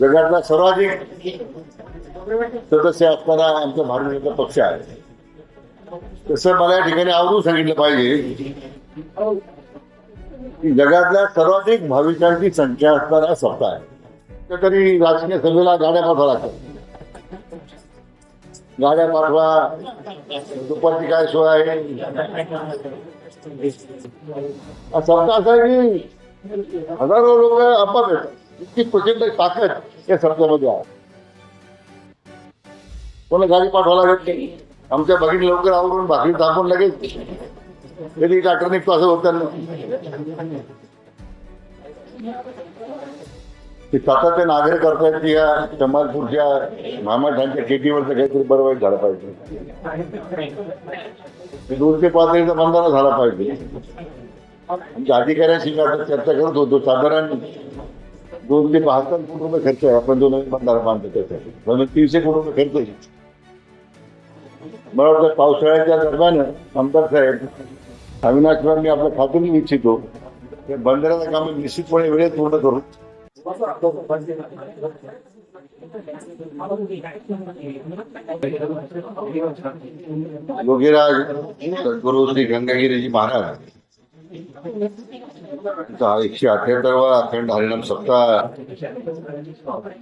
जगातला सर्वाधिक सदस्य असणारा आमचा भारतीय जनता पक्ष आहे. तसं मला या ठिकाणी आवडून सांगितलं पाहिजे की जगातल्या सर्वाधिक भाविकांची संख्या असणारा सप्ताह आहे. तरी राजकीय सभेला गाड्या पाठवा लागतात. गाड्या पाठवा. दुपारची काय सोय आहे? हा असा आहे की हजारो लोक आपाप येतात इतकी प्रचंड ताकद या सप्ताहामध्ये आहे. कोणा गाडी पाठवायला लागत नाही आमच्या बघितलं लवकर आवरून भाकरी दाखवून लगेच कधी डॉक्टर निघतो असं होत ते नागरिक करतायत की या कमालपूरच्या मामाठांच्या केटीवरचं काहीतरी बरं वाईट झालं पाहिजे. ते दूरचे पातळीचा बंधारा झाला पाहिजे. आमच्या अधिकाऱ्यांशी आता चर्चा करत होतो साधारण दोन ते बहात्तर कोटी रुपये खर्च आहे. आपण दोन बंधारा बांधतो त्यासाठी म्हणून तीनशे कोटी रुपये खर्च आहे. मला वाटतं पावसाळ्याच्या दरम्यान आमदार साहेब अविनाश मी आपलं खात्रीने इच्छितो त्या बंदराचं काम निश्चितपणे वेळेत पूर्ण करू. योगीराज सद्गुरू श्री गंगागिरीजी महाराज. एकशे अठ्याहत्तरवा अखंड हरिणाम सप्ताह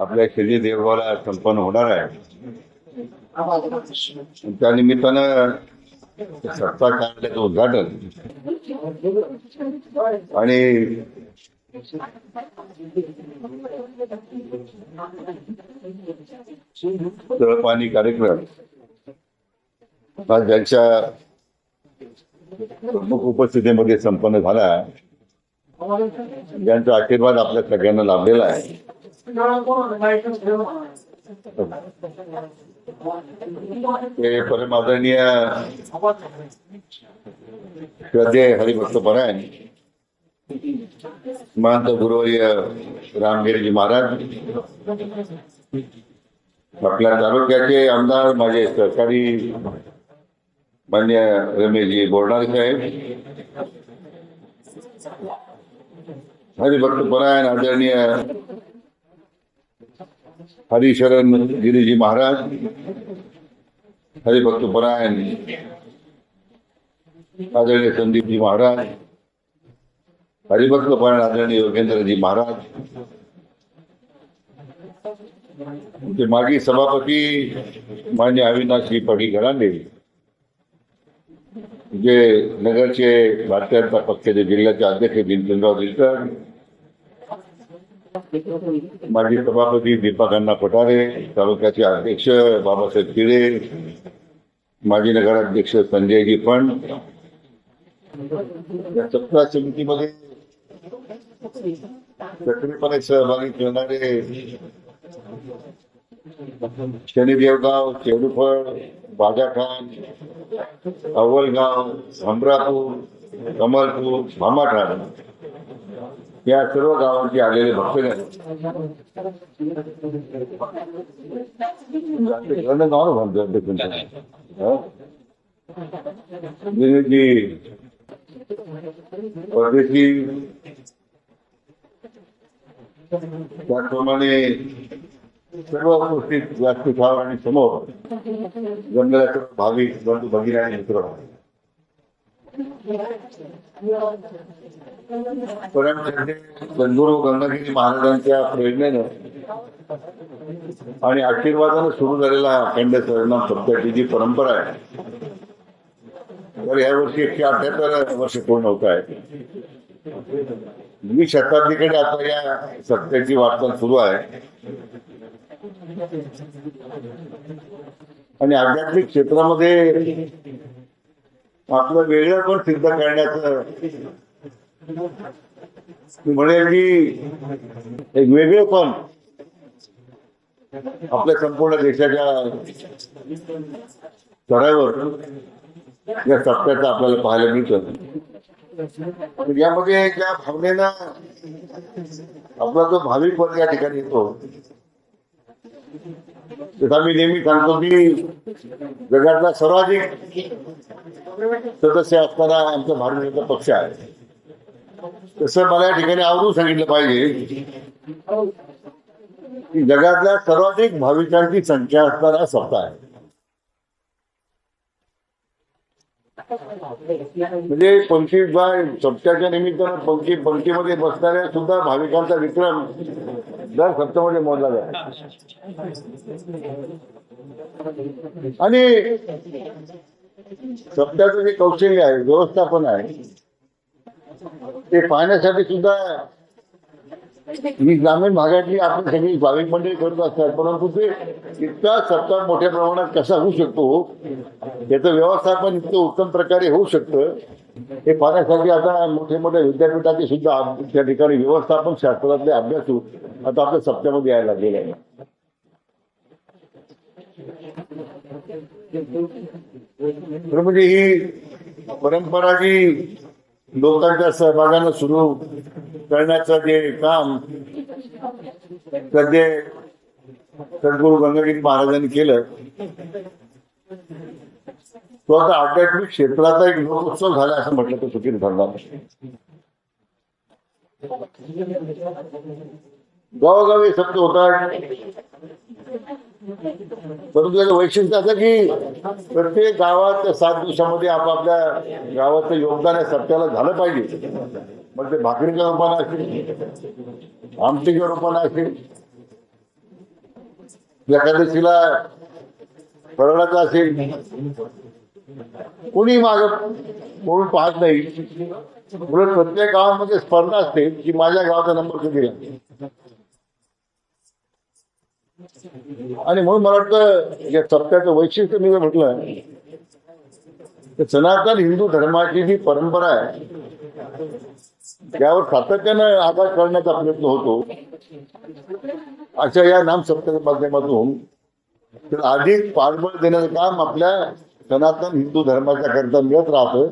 आपल्या खेळी देवभाला संपन्न होणार आहे. त्या निमित्तानं त्या सप्ताह कार्यालयाचं उद्घाटन आणि तळपाणी कार्यक्रम हा ज्यांच्या प्रमुख उपस्थितीमध्ये संपन्न झाला ज्यांचा आशीर्वाद आपल्या सगळ्यांना लाभलेला आहे. ते परम आदरणीय श्रद्धे हरिभक्त परायण महंत गुरुवर्य रामगिरीजी महाराज आपल्या तालुक्याचे आमदार माझे सहकारी मान्य रमेशजी बोरणार साहेब. हरिभक्त परायण आदरणीय हरिशरण गिरीजी महाराज हरिभक्त परायण आदरणीय संदीपजी महाराज हरिभक्त परायण आदरणीय योगेंद्रजी महाराज ते मागी सभापती मान्य अविनाशजी पडी घरांडे जे नगरचे भारतीय जनता पक्षाचे जिल्ह्याचे अध्यक्ष भीमचंद्रराव दिलकर माजी सभापती दीपाकांना पठारे तालुक्याचे अध्यक्ष बाबासाहेब तिळे माजी नगराध्यक्ष संजयजी पण. या समितीमध्ये सक्रियपणे सहभागी ठेवणारे शनिदेवगाव चेडूफळ बाजाखान अव्वलगाव हमरापूर कमलपूर भामाठाण या सर्व गावांचे आलेले भक्तगण गणं म्हणतो परदेशी. त्याचप्रमाणे सर्व गोष्टी व्यासपीठावर आणि समोर जमलेल्या सर्व भाविक बंधू भगिनी आणि मित्र परंतु सद्गुरू गंगागिरी महाराजांच्या प्रेरणेनं आणि आशीर्वादानं सुरू झालेला अखंड परिणाम सप्त्याची जी परंपरा आहे तर यावर्षी एकशे अठ्याहत्तर वर्ष पूर्ण होत आहे वीस शताब्दीकडे आता या सत्याची वाटचाल सुरू आहे आणि आध्यात्मिक क्षेत्रामध्ये आपलं वेगळं पण सिद्ध करण्याचं म्हणेल की एक वेगळे पण आपल्या संपूर्ण देशाच्या चढाईवर या सत्याचं आपल्याला पाहायला मिळतं. यामध्ये ज्या भावनेनं आपला जो भाविक वर्ग या ठिकाणी येतो तसा मी नेहमी सांगतो की जगातला सर्वाधिक सदस्य असणारा आमचा भारतीय जनता पक्ष आहे. तसं मला या ठिकाणी आवरून सांगितलं पाहिजे की जगातल्या सर्वाधिक भाविकांची संख्या असणारा सत्ता आहे. म्हणजे पंक्ती सप्त्याच्या निमित्तानं पंक्ती पंक्तीमध्ये बसणाऱ्या सुद्धा भाविकांचा विक्रम दर सप्त्यामध्ये मोडला जातो आणि सप्त्याचं जे कौशल्य आहे व्यवस्थापन आहे ते पाहण्यासाठी सुद्धा ग्रामीण भागातली आपली सगळी भाविक मंडळी करत असतात, परंतु ते इतका सप्ताह मोठ्या प्रमाणात कसा होऊ शकतो त्याचं व्यवस्थापन इतकं उत्तम प्रकारे होऊ शकतं, हे पाहण्यासाठी आता मोठे मोठे विद्यापीठाचे सुद्धा त्या ठिकाणी व्यवस्थापन शास्त्रातले अभ्यासू आता आपल्या सप्त्यामध्ये यायला लागलेले आहे म्हणजे ही परंपरा जी लोकांच्या सहभागानं सुरू करण्याचं जे काम सध्या सद्गुरू गंगागिरी महाराजांनी केलं तो आता आध्यात्मिक क्षेत्राचा एक लोकोत्सव झाला असं म्हटलं तर चुकीचं ठरणार गावोगावी सत्य होतात. परंतु त्याचं वैशिष्ट्य असं की प्रत्येक गावात त्या सात दिवसामध्ये आपापल्या गावाचं योगदान या सत्याला झालं पाहिजे. मग ते भाकरीच्या रूपानं असेल आमटीच्या रूपानं असेल एकादशीला फरडाचा असेल कोणी माग कोण पाहत नाही. उलट प्रत्येक गावामध्ये स्पर्धा असते की माझ्या गावाचा नंबर किती आहे? आणि म्हणून मला वाटतं या सप्त्याचं वैशिष्ट्य मी जर म्हटलं सनातन हिंदू धर्माची जी परंपरा आहे त्यावर सातत्यानं आघात करण्याचा प्रयत्न होतो. अशा या नामसत्याच्या माध्यमातून तर अधिक पाठबळ देण्याचं काम आपल्या सनातन हिंदू धर्माच्या करता मिळत राहतं.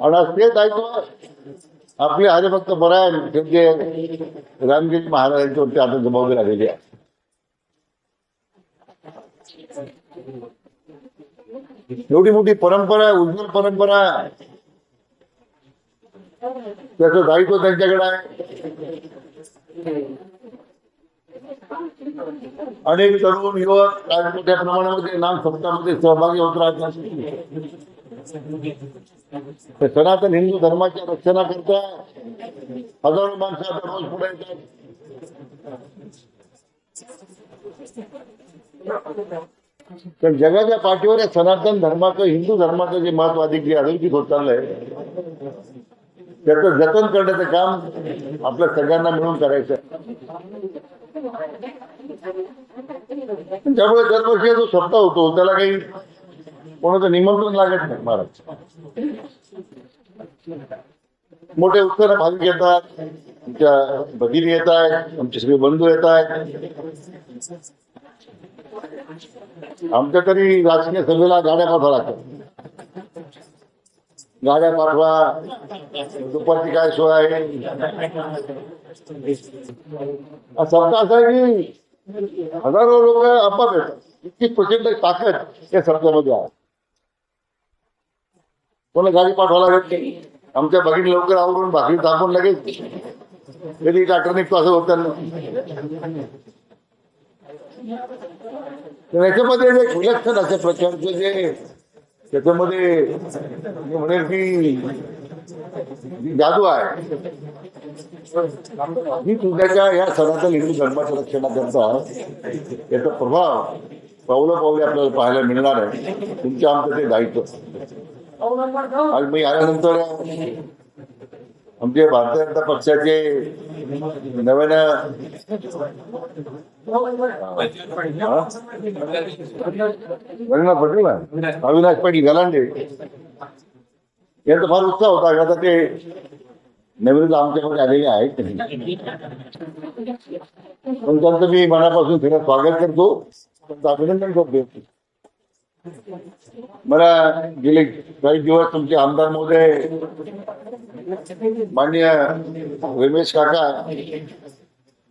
आणि आज ते दायित्व आपले हरिभक्त आहे त्यांचे रामगिरी महाराजांच्यावरती आता जबाबदारी आलेली आहे एवढी मोठी परंपरा उज्ज्वल परंपरा त्याचं दायित्व त्यांच्याकडे आहे. अनेक तरुण युवक आज मोठ्या प्रमाणामध्ये नाम सप्ताहामध्ये सहभागी होत राहतात सनातन हिंदू धर्माच्या रक्षणाकरता हजारो माणसं दररोज पुढे येतात. तर जगाच्या पाठीवर या सनातन धर्माचं हिंदू धर्माचं जे महत्त्व अधिक जे अधोरेखित होत चाललंय त्याचं जतन करण्याचं काम आपल्या सगळ्यांना मिळून करायचं त्यामुळे दरवर्षी जो सप्ताह होतो त्याला काही कोणाचं निमंत्रण लागत नाही महाराज. मोठे उत्तर भाविक येतात आमच्या भगिनी येत आहेत आमचे सगळे बंधू येत आहेत. आमच्या तरी राजकीय सभेला गाड्या पाठवा लागतात. गाड्या पाठवा. दुपारची काय सोय आहे? सत्ता असं आहे की हजारो लोक आपाप येतात इतकी प्रचंड ताकद या सरकारमध्ये आहे. कोणा गाडी पाठवा लागत नाही. आमच्या भगिनी लवकर आवरून भाकरी दाखवून लगेच कधी डॉक्टर निघतो असं होतं याच्यामध्ये जे विलक्षण अशा प्रकारचे जे त्याच्यामध्ये मी म्हणेल की जादू आहे. ही तुझ्याच्या या सणाचा हिंदू धर्माच्या रक्षणाकरता याचा प्रभाव पावलं पावले आपल्याला पाहायला मिळणार आहे. तुमच्या आमचं ते दायित्व. आणि मी आल्यानंतर आमचे भारतीय जनता पक्षाचे नव्यानं रंगनाथ पटेल ना? अविनाश पाटील गलांडे यांचा फार उत्साह होता का आता ते नवीन आमच्याकडे आलेले आहेत. पण त्यांचं मी मनापासून फिरत स्वागत करतो. त्यांचं अभिनंदन करतो. मला गेले काही दिवस तुमचे आमदार महोदय, माननीय रमेश काका,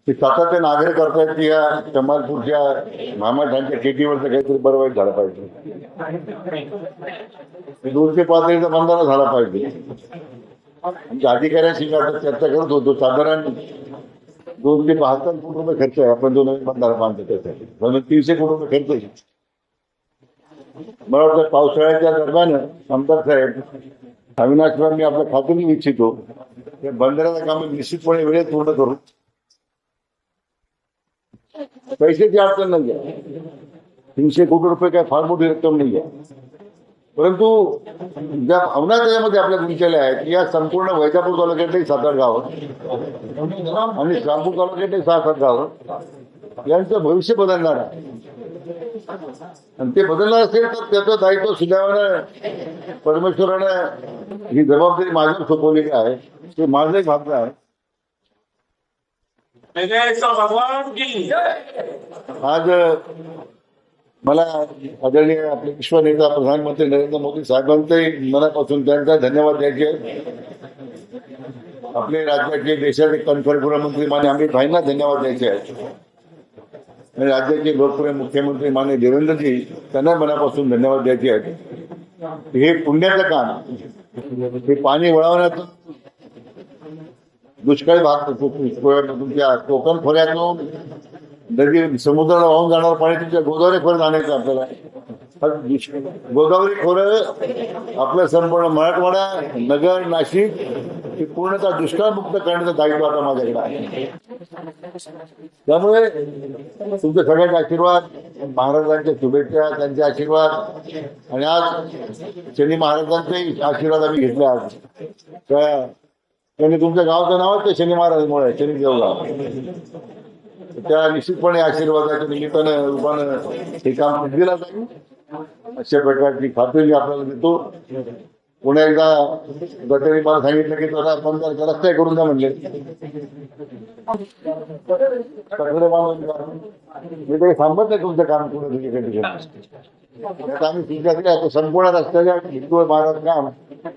ते सातत्याने आग्रह करतायत की या कमालपूरच्या महामठांच्या केटीवरचं काहीतरी बरं वाईट झालं पाहिजे. दूरचे पातळीचा बंधारा झाला पाहिजे. आमच्या अधिकाऱ्यांशी चर्चा करत होतो. साधारण दोन ते कोटी रुपये खर्च आहे? आपण जो बंधारा बांधतो त्यासाठी. म्हणून तीनशे कोटी रुपये खर्च आहे? मला वाटतं पावसाळ्याच्या दरम्यान आमदार साहेब अविनाशराव मी आपल्या खात्याने इच्छितो ते बंदराचं काम निश्चितपणे वेळेत पूर्ण करू. पैशाची अडचण नाही आहे. तीनशे कोटी रुपये काय फार मोठी रक्कम नाही आहे. परंतु ज्या भावना त्याच्यामध्ये आपल्या विचारल्या आहेत की या संपूर्ण वैजापूर तालुक्यातले सात आठ गावं आणि श्रामपूर तालुक्यातले सात आठ गावं यांचं भविष्य बदलणार आहे. आणि ते बदलणार असेल तर त्याचं दायित्व सुदैवानं परमेश्वरानं ही जबाबदारी माझ्यावर सोपवलेली आहे. ते माझं एक भाग आहे. आज मला आदरणीय आपले विश्वनेता प्रधानमंत्री नरेंद्र मोदी साहेबांचे मनापासून त्यांचा धन्यवाद द्यायचे. आपले राज्याचे देशाचे कन्फर्म गृहमंत्री माने अमित भाईंना धन्यवाद द्यायचे. आहेत आणि राज्याचे लोकप्रिय मुख्यमंत्री माने देवेंद्रजी त्यांना मनापासून धन्यवाद द्यायचे आहेत. हे पुण्याचं काम हे पाणी वळवण्याचं दुष्काळी भाग तुमच्या कोकण खोऱ्यातून नदी समुद्राला वाहून जाणार पाणी तुमच्या गोदावरी खोऱ्यात आणायचं आपल्याला. गोदावरी खोरं आपलं संपूर्ण मराठवाडा नगर नाशिक हे पूर्णतः दुष्काळमुक्त करण्याचं दायित्व आता माझ्याकडे आहे. त्यामुळे तुमचे सगळ्यांचे आशीर्वाद महाराजांच्या शुभेच्छा त्यांचे आशीर्वाद आणि आज शनी महाराजांचे आशीर्वाद आम्ही घेतले आज. त्यांनी तुमच्या गावाचं नाव ते शनी महाराजमुळे शनी देवगाव. त्या निश्चितपणे आशीर्वादाच्या निमित्तानं रूपानं हे काम दिलं जाईल. अशा प्रकारची खात्री आपल्याला देतो. पुन्हा एकदा गटरी मला सांगितलं की जरा पंधरा रस्ते करून द्या म्हणले. मी काही थांबत नाही तुमचं काम पूर्ण दुसरीकडे ठिकाणी. आम्ही तुमच्याकडे आता संपूर्ण रस्त्याच्या हिंदू महाराज काम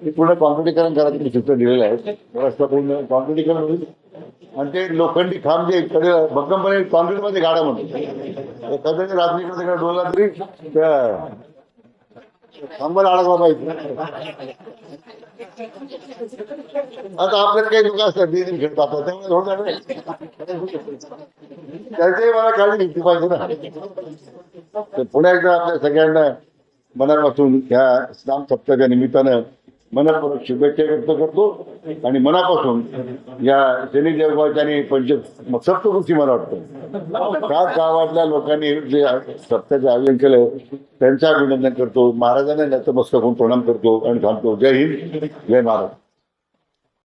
हे पूर्ण कॉम्पिटीकरण करायचं तुम्ही सूत्र दिलेलं आहे. रस्ता पूर्ण कॉम्पिटीकरण होईल. आणि ते लोखंडी खांब जे कडे भक्कमपणे कॉन्क्रीटमध्ये गाडा म्हणतो कदाचित रात्री तिकडे डोलला तरी त्या अडकला पाहिजे. आता आपल्यात काही लोक असतात ते खेळत आता त्यामुळे थोडं त्याची मला काळजी घेतली पाहिजे ना. तर पुन्हा एकदा आपल्या सगळ्यांना मनापासून ह्या स्नाम सप्ताहाच्या निमित्तानं मनपूर्वक शुभेच्छा व्यक्त करतो. आणि मनापासून या शनी देवगावच्या आणि पंच सप्तकृती मला वाटतं. त्या गावातल्या लोकांनी जे सप्ताहाचे आयोजन केलं त्यांचं अभिनंदन करतो. महाराजांना नतमस्तक होऊन प्रणाम करतो आणि थांबतो जय हिंद. जय महाराज